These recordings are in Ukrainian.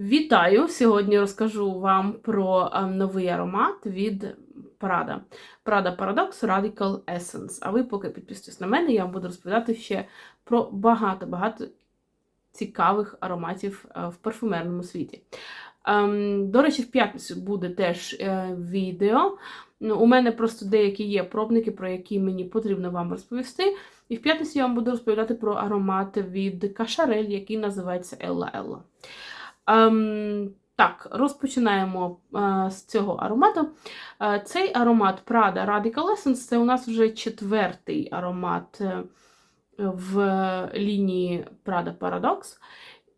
Вітаю! Сьогодні розкажу вам про е, новий аромат від Prada. Prada Paradox Radical Essence. А ви поки підписуйтесь на мене, я вам буду розповідати ще про багато-багато цікавих ароматів е, в парфумерному світі. Ем, До речі, в п'ятницю буде теж е, відео. Ну, У мене просто деякі є пробники, про які мені потрібно вам розповісти. І в п'ятницю я вам буду розповідати про аромат від Кашарель, який називається Ella Ella. Ем, так, розпочинаємо е, з цього аромату. Е, цей аромат Prada Radical Essence це у нас вже четвертий аромат е, в лінії Prada Paradox.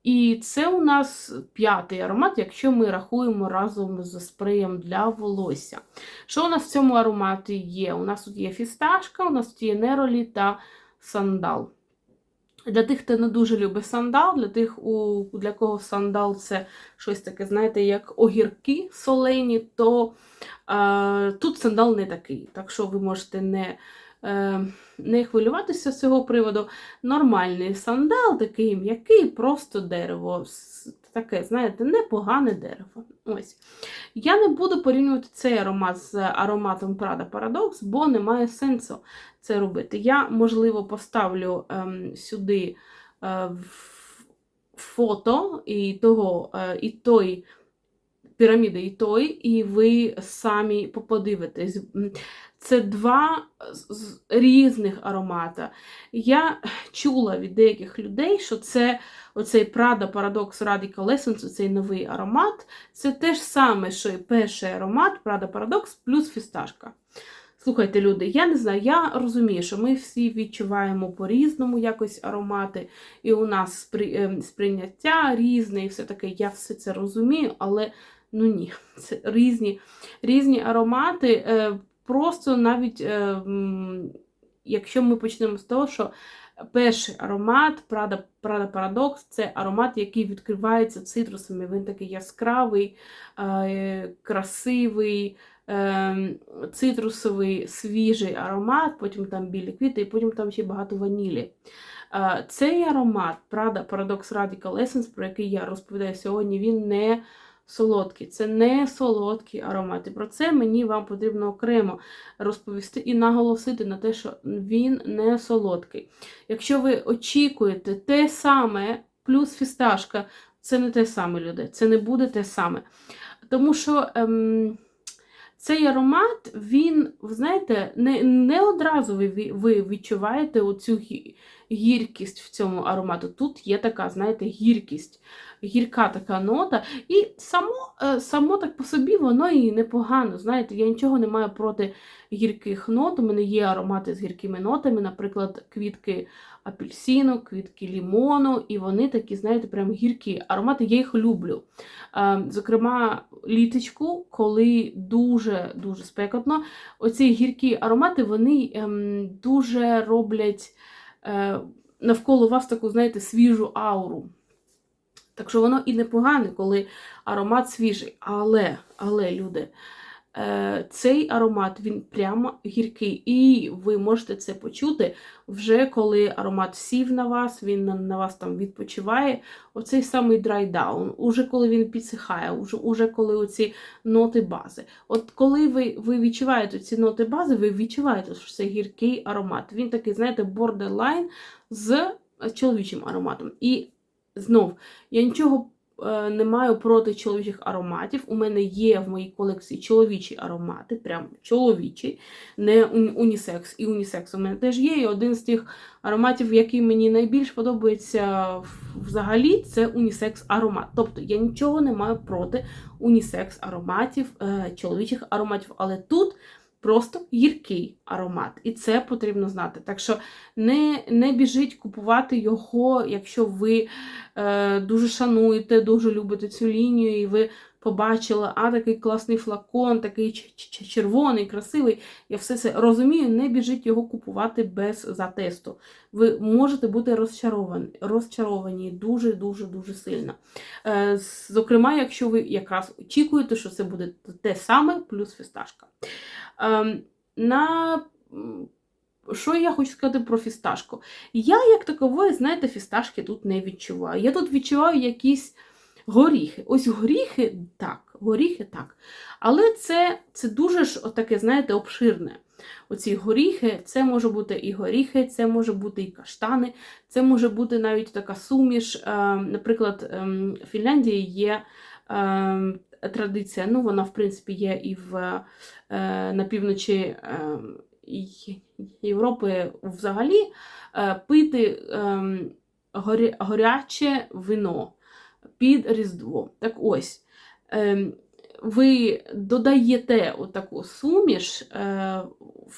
І це у нас п'ятий аромат, якщо ми рахуємо разом з спреєм для волосся. Що у нас в цьому ароматі є? У нас тут є фісташка, у нас тут є неролі та сандал. Для тих, хто не дуже любить сандал, для тих, у, для кого сандал це щось таке, знаєте, як огірки солені, то е, тут сандал не такий. Так що ви можете не е, не хвилюватися з цього приводу. Нормальний сандал, такий м'який, просто дерево. Таке, знаєте, непогане дерево. Ось. Я не буду порівнювати цей аромат з ароматом Prada Paradox, бо немає сенсу це робити. Я, можливо, поставлю ем, сюди е, фото і того, е, і той піраміди, і той, і ви самі подивитесь. Це два різних аромата. Я чула від деяких людей, що це оцей Prada Paradox Radical Essence, цей новий аромат, це те ж саме, що і перший аромат Prada Paradox плюс фісташка. Слухайте, люди, я не знаю, я розумію, що ми всі відчуваємо по-різному якось аромати, і у нас ем, сприйняття різне, і все таке, я все це розумію, але ну ні, це різні різні аромати. Е, просто навіть, е, якщо ми почнемо з того, що перший аромат Prada, Prada Paradox це аромат, який відкривається цитрусами. Він такий яскравий, е, красивий. Цитрусовий свіжий аромат, потім там білі квіти, і потім там ще багато ванілі. Цей аромат, Prada Paradox Radical Essence, про який я розповідаю сьогодні, він не солодкий. Це не солодкий аромат. І про це мені вам потрібно окремо розповісти і наголосити на те, що він не солодкий. Якщо ви очікуєте те саме, плюс фісташка, це не те саме, люди, це не буде те саме. Тому що. Ем, цей аромат, він, ви знаєте, не не одразу ви ви відчуваєте оцю гіркість в цьому аромату. Тут є така, знаєте, гіркість, гірка така нота. І само е, само так по собі воно і непогано. Знаєте, я нічого не маю проти гірких нот. У мене є аромати з гіркими нотами, наприклад, квітки апельсину, квітки лімону, і вони такі, знаєте, прям гіркі аромати, я їх люблю. Е, зокрема, літочку, коли дуже-дуже спекотно, оці гіркі аромати вони ем, дуже роблять навколо вас таку, знаєте, свіжу ауру. Так що воно і непогане, коли аромат свіжий. Але, але, люди. Е, цей аромат він прямо гіркий, і ви можете це почути вже коли аромат сів на вас, він на вас там відпочиває. Оцей самий драйдаун, уже коли він підсихає, уже, уже коли оці ноти бази. От коли ви ви відчуваєте ці ноти бази, ви відчуваєте, що це гіркий аромат. Він такий, знаєте, бордерлайн з чоловічим ароматом. І знов, я нічого Е, не маю проти чоловічих ароматів. У мене є в моїй колекції чоловічі аромати, прям чоловічі, не унісекс. І унісекс у мене теж є. І один з тих ароматів, який мені найбільш подобається взагалі, це унісекс аромат. Тобто я нічого не маю проти унісекс ароматів, е, чоловічих ароматів. Але тут просто гіркий аромат. І це потрібно знати. Так що не не біжіть купувати його, якщо ви е, дуже шануєте, дуже любите цю лінію, і ви побачили, а такий класний флакон, такий червоний, красивий. Я все це розумію, не біжіть його купувати без затесту. Ви можете бути розчаровані розчаровані дуже-дуже дуже сильно. Е, Зокрема, якщо ви якраз очікуєте, що це буде те саме, плюс фісташка. Ем, на що я хочу сказати про фісташку? Я, як такової, знаєте, фісташки тут не відчуваю. Я тут відчуваю якісь Горіхи. Ось горіхи так, горіхи так. Але це це дуже ж таке, знаєте, обширне. Оці горіхи, це може бути і горіхи, це може бути і каштани, це може бути навіть така суміш. Е, Наприклад, е, в Фінляндії є е, традиція, ну вона, в принципі, є і в, на півночі Європи взагалі, пити горяче вино під Різдво. Так ось. Е, ви додаєте отаку суміш е, в,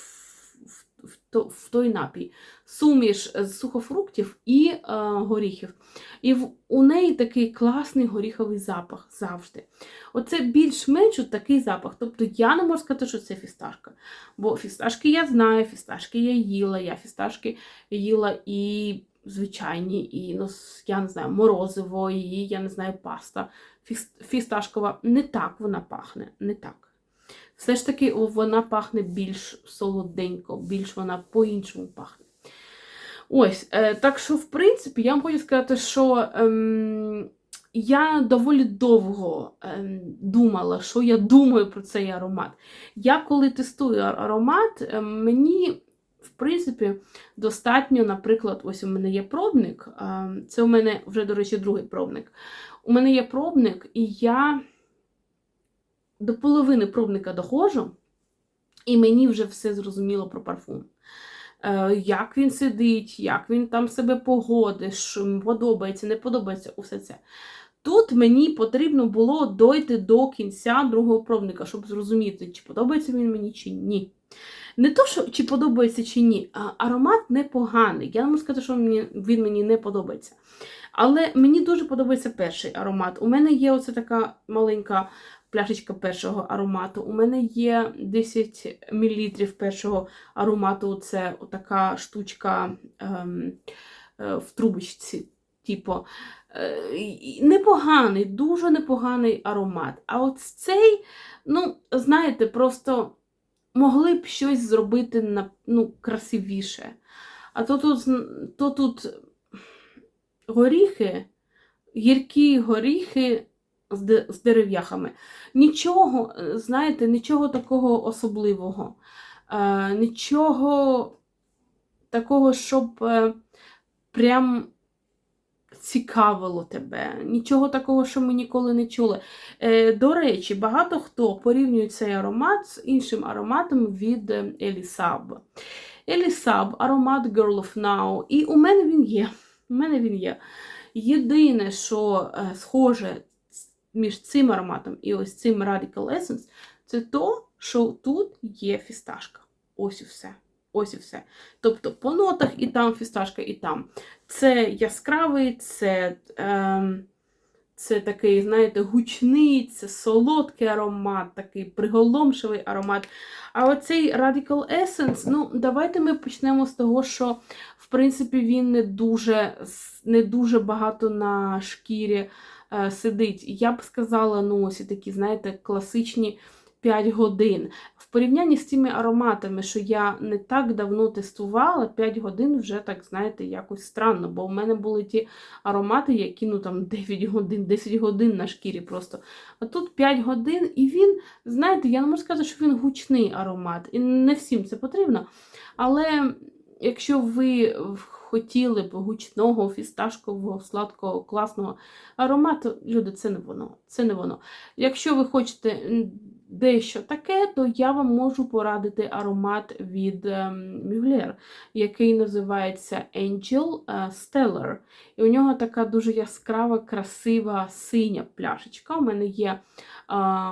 в, в, то- в той напій, суміш з сухофруктів і е, горіхів. І у неї такий класний горіховий запах завжди. Оце більш-менш такий запах. Тобто я не можу сказати, що це фісташка. Бо фісташки я знаю, фісташки я їла, я фісташки їла і звичайні, і ну, я не знаю, морозиво, і я не знаю, паста фіс- фісташкова. Не так вона пахне, не так. Все ж таки вона пахне більш солоденько, більш вона по-іншому пахне. Ось, е, так що, в принципі, я вам хочу сказати, що ем, я доволі довго ем, думала, що я думаю про цей аромат. Я коли тестую аромат, ем, мені, в принципі, достатньо, наприклад, ось у мене є пробник. це у мене вже, до речі, другий пробник. У мене є пробник, і я до половини пробника доходжу, і мені вже все зрозуміло про парфум. Е, Як він сидить, як він там себе погодить, що подобається, не подобається, усе це. Тут мені потрібно було дойти до кінця другого пробника, щоб зрозуміти, чи подобається він мені, чи ні. Не то, що чи подобається, чи ні, аромат непоганий. Я не можу сказати, що він мені не подобається. Але мені дуже подобається перший аромат. У мене є оце така маленька пляшечка першого аромату. У мене є 10 мл першого аромату. Це така штучка ем, е, в трубочці. Типу, е, непоганий, дуже непоганий аромат. А от цей, ну, знаєте, просто могли б щось зробити на, ну, красивіше. А то тут, то тут горіхи, гіркі горіхи з, де- з дерев'яхами. Нічого, знаєте, нічого такого особливого. Е, нічого такого, щоб е, прям цікавило тебе. Нічого такого, що ми ніколи не чули. Е, до речі, багато хто порівнює цей аромат з іншим ароматом від Елісаб. Елісаб, аромат Girl of Now. І у мене він є. У мене він є. Єдине, що е, схоже між цим ароматом і ось цим Radical Essence, це то, що тут є фісташка. Ось і все. Ось і все. Тобто по нотах і там фісташка, і там. Це яскравий, це, ем, це такий, знаєте, гучний, це солодкий аромат, такий приголомшивий аромат. А оцей Radical Essence, ну, давайте ми почнемо з того, що, в принципі, він не дуже, не дуже багато на шкірі е, сидить. Я б сказала, ну, ось і такі, знаєте, класичні 5 годин. В порівнянні з цими ароматами, що я не так давно тестувала, 5 годин вже так, знаєте, якось странно, бо в мене були ті аромати, які ну там 9 годин, 10 годин на шкірі просто. А тут 5 годин, і він, знаєте, я не можу сказати, що він гучний аромат. І не всім це потрібно. Але якщо ви хотіли б гучного, фісташкового, сладкого, класного аромату, люди, це не воно. Це не воно. Якщо ви хочете дещо таке, то я вам можу порадити аромат від ем, Mugler, який називається Angel е, Stellar. І у нього така дуже яскрава, красива синя пляшечка. У мене є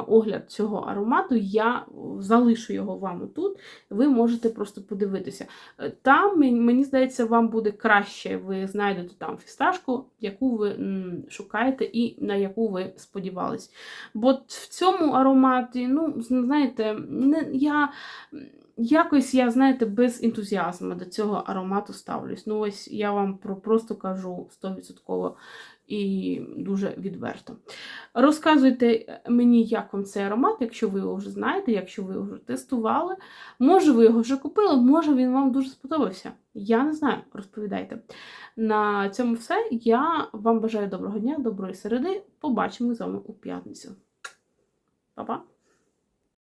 огляд цього аромату. Я залишу його вам тут. Ви можете просто подивитися. Е, Там, мені здається, вам буде краще. Ви знайдете там фісташку, яку ви шукаєте і на яку ви сподівались. Бо в цьому ароматі, ну, знаєте, не, я. Якось я, знаєте, без ентузіазму до цього аромату ставлюсь. Ну, ось я вам про, просто кажу 100%. І дуже відверто. Розказуйте мені, як вам цей аромат, якщо ви його вже знаєте, якщо ви його вже тестували. Може, ви його вже купили, може він вам дуже сподобався. Я не знаю, розповідайте. На цьому все. Я вам бажаю доброго дня, доброї середи. Побачимо з вами у п'ятницю. Па-па!